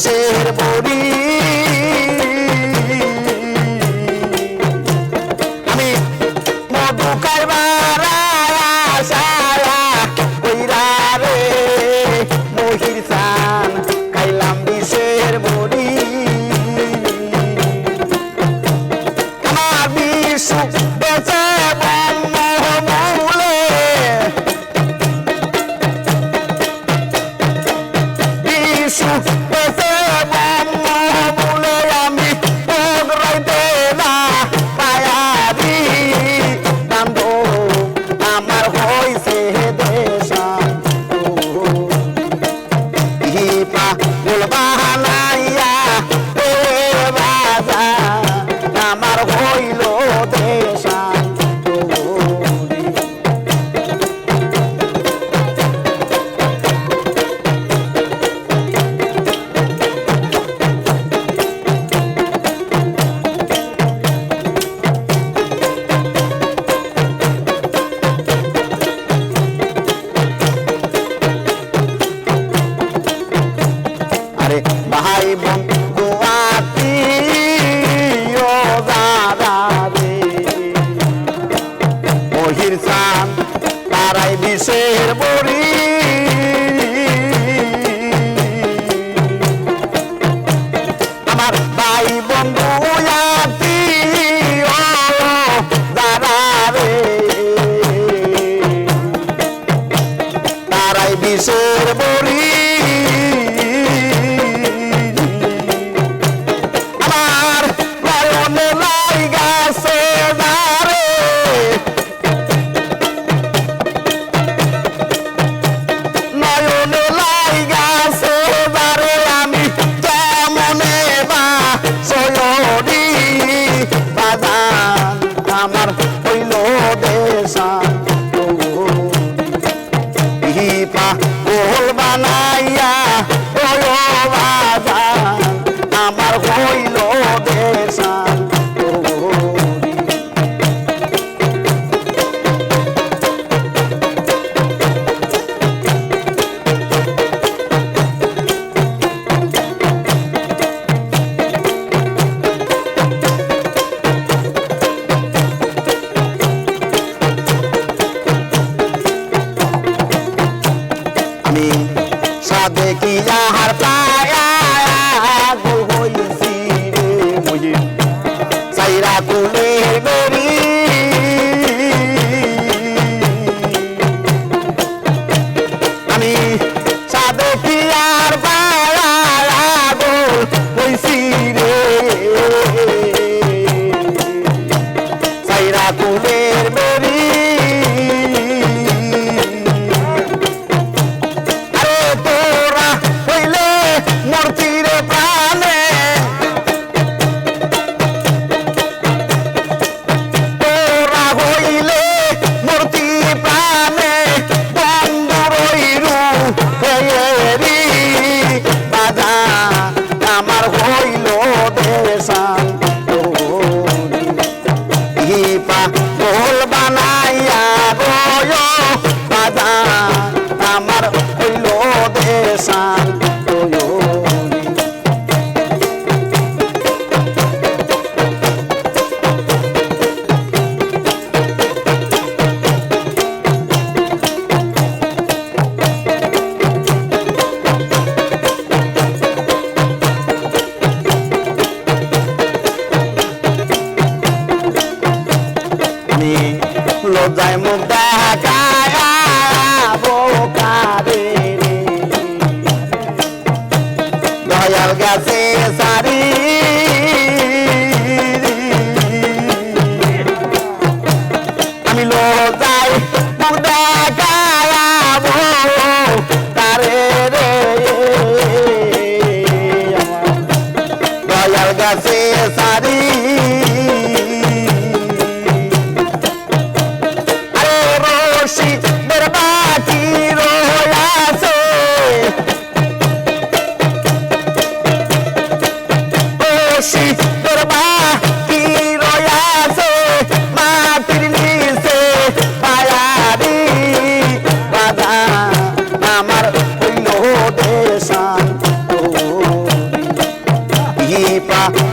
খাইলাম বিষের লজ্জায় মুখ দেখায়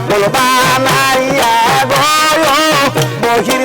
বলবা নাইয়া গো বহির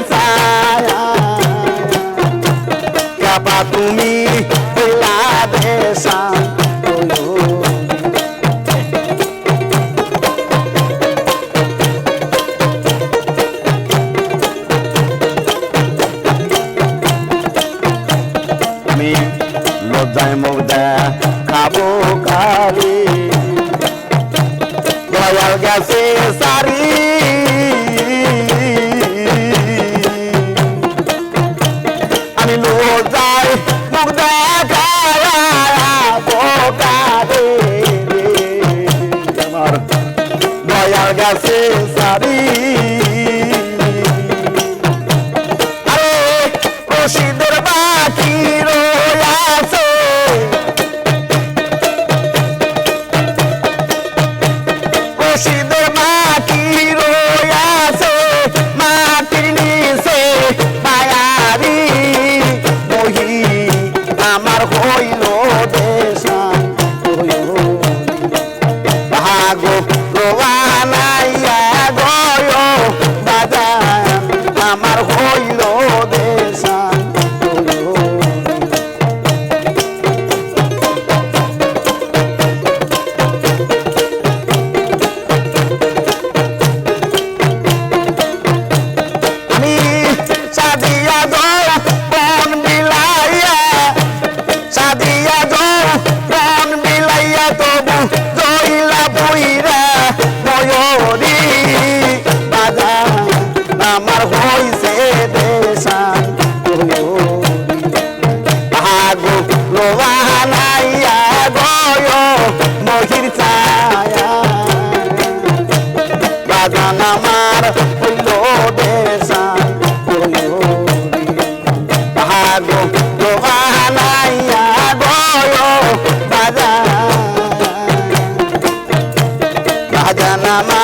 রশিদের বাকি রয়াছে রশিদের বাকি রয়াছে মাটির নিচে মায়ারি বহি আমার হইল লোহানাইয়া গয় মহির ছায়া। বাজান আমার হইল দেশান ভাগো আমার